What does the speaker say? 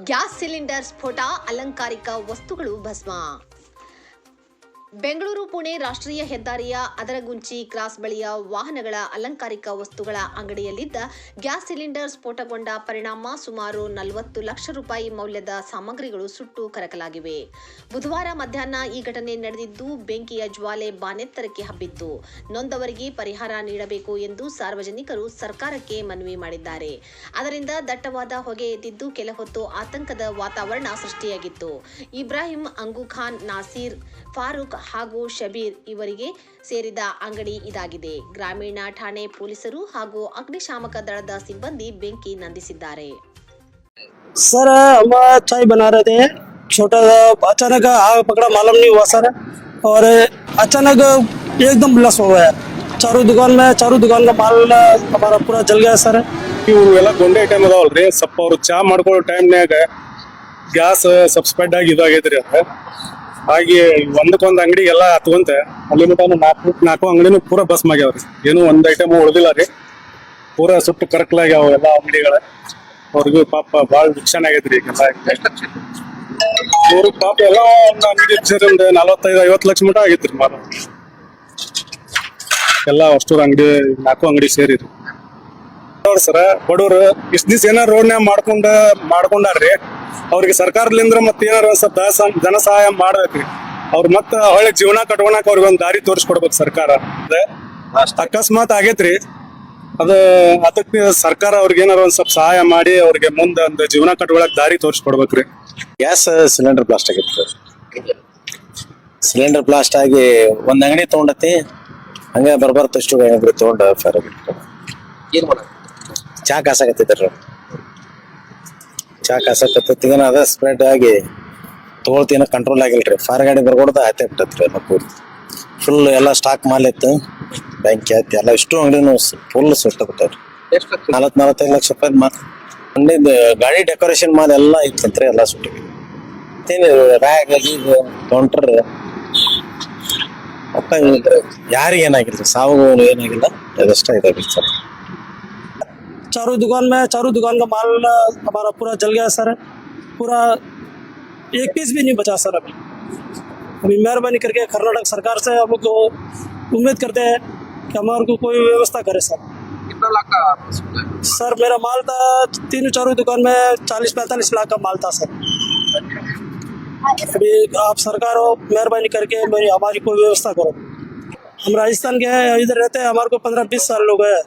Gas cylinder ಸ್ಫೋಟ ಅಲಂಕಾರಿಕ ವಸ್ತುಗಳು ಭಸ್ಮ. ಬೆಂಗಳೂರು, ಪುಣೆ ರಾಷ್ಟ್ರೀಯ ಹೆದ್ದಾರಿಯ ಅದರಗುಂಚಿ ಕ್ರಾಸ್ ಬಳಿಯ ವಾಹನಗಳ ಅಲಂಕಾರಿಕ ವಸ್ತುಗಳ ಅಂಗಡಿಯಲ್ಲಿದ್ದ ಗ್ಯಾಸ್ ಸಿಲಿಂಡರ್ ಸ್ಫೋಟಗೊಂಡ ಪರಿಣಾಮ ಸುಮಾರು ನಲವತ್ತು ಲಕ್ಷ ರೂಪಾಯಿ ಮೌಲ್ಯದ ಸಾಮಗ್ರಿಗಳು ಸುಟ್ಟು ಕರಕಲಾಗಿವೆ. ಬುಧವಾರ ಮಧ್ಯಾಹ್ನ ಈ ಘಟನೆ ನಡೆದಿದ್ದು, ಬೆಂಕಿಯ ಜ್ವಾಲೆ ಬಾನೆತ್ತರಕ್ಕೆ ಹಬ್ಬಿತ್ತು. ನೊಂದವರಿಗೆ ಪರಿಹಾರ ನೀಡಬೇಕು ಎಂದು ಸಾರ್ವಜನಿಕರು ಸರ್ಕಾರಕ್ಕೆ ಮನವಿ ಮಾಡಿದ್ದಾರೆ. ಅದರಿಂದ ದಟ್ಟವಾದ ಹೊಗೆ ಎದ್ದಿದ್ದು ಕೆಲ ಹೊತ್ತು ಆತಂಕದ ವಾತಾವರಣ ಸೃಷ್ಟಿಯಾಗಿತ್ತು. ಇಬ್ರಾಹಿಂ, ಅಂಗುಖಾನ್, ನಾಸೀರ್, ಫಾರೂಕ್ ಹಾಗೂ ಶಬೀರ್ ಇವರಿಗೆ ಸೇರಿದ ಅಂಗಡಿ ಇದಾಗಿದೆ ಗ್ರಾಮೀಣ ಠಾಣೆ ಪೊಲೀಸರು ಹಾಗೂ ಅಗ್ನಿಶಾಮಕ ದಳದ ಸಿಬ್ಬಂದಿ ಬೆಂಕಿ ನಂದಿಸಿದ್ದಾರೆ सर हम चाय बना रहे थे छोटा सा अचानक आग पकड़ा मालूम नहीं हुआ सर और अचानक एकदम ब्लस हो गया चारों दुकान में चारों दुकान का माल हमारा पूरा जल गया सर ಇವು ಎಲ್ಲ ಗೊಂಡೆ ಐಟಮ್ ಅದಾವಲ್ರಿ ಸ್ವಲ್ಪ ಅವ್ರು ಚಾ ಮಾಡ್ಕೊಳ್ಳೋ ಟೈಮ್ನ್ಯಾಗ ಗ್ಯಾಸ್ ಸ್ವಲ್ಪ ಸ್ಪ್ರೆಡ್ ಆಗಿ ಇದಾಗೈತ್ರಿ ಅದ ಹಾಗೆ ಒಂದಕ್ಕೊಂದ್ ಅಂಗಡಿ ಎಲ್ಲ ಹತ್ಕೊಂತ ಅಲ್ಲಿ ಮಟ ನಾಲ್ಕು ನಾಲ್ಕು ಅಂಗಡಿನೂ ಪೂರ ಬಸ್ ಆಗ್ಯಾವ್ರಿ. ಏನು ಒಂದ್ ಐಟಮ್ ಉಳ್ದಿಲ್ಲ ರೀ. ಪೂರ ಸುಟ್ಟು ಕರಕಲಾಗ್ಯಾವ ಎಲ್ಲ ಅಂಗಡಿಗಳ. ಅವ್ರಿಗೂ ಪಾಪ ಬಾಳ ನುಕ್ಸಾನ್ ಆಗೈತ್ರಿ ಈಗೆಲ್ಲ ಅವ್ರಿಗೆ ಪಾಪ ಎಲ್ಲ ಒಂದ್ ಅಂಗಡಿ ಸೇರಿ ಒಂದ್ ನಲವತ್ತೈದು, ಐವತ್ತು ಲಕ್ಷ ಮಟ ರೀ ಮಾರ ಎಲ್ಲ ಅಷ್ಟೂರ್ ಅಂಗಡಿ, ನಾಲ್ಕು ಅಂಗಡಿ ಸೇರಿ ಸರ, ಬಡವ್ರು ಇಷ್ಟ ದಿವ್ಸ ಏನಾರ ರೋಡ್ನ್ಯಾಗ ಮಾಡ್ಕೊಂಡ ಮಾಡ್ಕೊಂಡಾರ್ರಿ. ಅವ್ರಿಗೆ ಸರ್ಕಾರದಿಂದ ಮತ್ತೆ ಏನಾರ ಒಂದ್ ಸ್ವಲ್ಪ ಧನ- ಧನ ಸಹಾಯ ಮಾಡ್ಬೇಕ್ರಿ. ಅವ್ರ ಮತ್ತ ಹೊಳೆ ಜೀವನ ಕಟ್ಕೊಳಕ್ ಅವ್ರಿಗೆ ಒಂದ್ ದಾರಿ ತೋರಿಸ್ಕೊಡ್ಬೇಕು ಸರ್ಕಾರ. ಅಂದ್ರೆ ಅಕಸ್ಮಾತ್ ಆಗೇತ್ರಿ. ಅದ ಅದಕ್ಕೆ ಸರ್ಕಾರ ಅವ್ರಿಗೆ ಏನಾರ ಒಂದ್ ಸ್ವಲ್ಪ ಸಹಾಯ ಮಾಡಿ ಅವ್ರಿಗೆ ಮುಂದ ಒಂದ್ ಜೀವನ ಕಟ್ಕೊಳಕ್ ದಾರಿ ತೋರಿಸ್ಕೊಡ್ಬೇಕ್ರಿ. ಗ್ಯಾಸ್ ಸಿಲಿಂಡರ್ ಬ್ಲಾಸ್ಟ್ ಆಗಿತ್ತು ಸಿಲಿಂಡರ್ ಬ್ಲಾಸ್ಟ್ ಆಗಿ ಒಂದ್ ಅಂಗಡಿ ತಗೊಂಡತಿ ಹಂಗ ಬರ್ಬಾರ್ದು ಅಷ್ಟು ಅಂಗಡಿ ತಗೊಂಡ ಫೈರ್ ಆಗಿತ್ತು ಏನ್ ಮಾಡೋದು ಚಾ ಚಾ ಕಾಸಾಕತ್ತಿಗ ಅದ ಸ್ಪ್ರೆಡ್ ಆಗಿ ತೊಗೊಳ್ತೀನ ಕಂಟ್ರೋಲ್ ಆಗಿಲ್ರಿ. ಫಾರ್ ಗಾಡಿ ಬರ್ಕೊಡ್ದ ಆಯ್ತು ಬಿಟ್ಟತ್ರಿ ಎಲ್ಲ ಪೂರ್ ಫುಲ್ ಎಲ್ಲ ಸ್ಟಾಕ್ ಮಾಲ್ ಇತ್ತು ಬ್ಯಾಂಕ್ ಆಯ್ತು ಎಲ್ಲ ಇಷ್ಟು ಅಂಗಡಿನೂ ಫುಲ್ ಸುಟ್ಟ ಬಿಟ್ಟವ್ರಿ. ನಲವತ್ ನಲವತ್ತೈದು ಲಕ್ಷ ರೂಪಾಯಿ ಮಾಲ್. ಅಂಗಡಿದ್ ಗಾಡಿ ಡೆಕೋರೇಷನ್ ಮಾಲ್ ಎಲ್ಲ ಇತ್ತಂತ್ರಿ ಎಲ್ಲ ಸುಟ್ಟಿ ರ್ಯಾಗ್ ಈಗ ಕೌಂಟರ್ ಒಟ್ಟ ಯಾರಿಗೇನಾಗಿಲ್ಲ ಸಾವು ಏನಾಗಿಲ್ಲ ಅದಷ್ಟ ಇದಾಗಿತ್ತು ಸರ್ चारों दुकान में चारों दुकान का माल हमारा पूरा जल गया सर। पूरा एक पीस भी नहीं बचा सर अभी। अभी मेहरबानी करके कर्नाटक सरकार से हम लोग उम्मीद करते हैं कि हमारे को कोई व्यवस्था करे सर। कितना लाख का सर मेरा माल था तीनों चारों दुकान में चालीस पैंतालीस लाख का माल था सर। अभी आप सरकार हो मेहरबानी करके मेरी हमारी कोई व्यवस्था करो। हम राजस्थान के हैं इधर रहते हैं हमारे को पंद्रह बीस साल लोग हैं।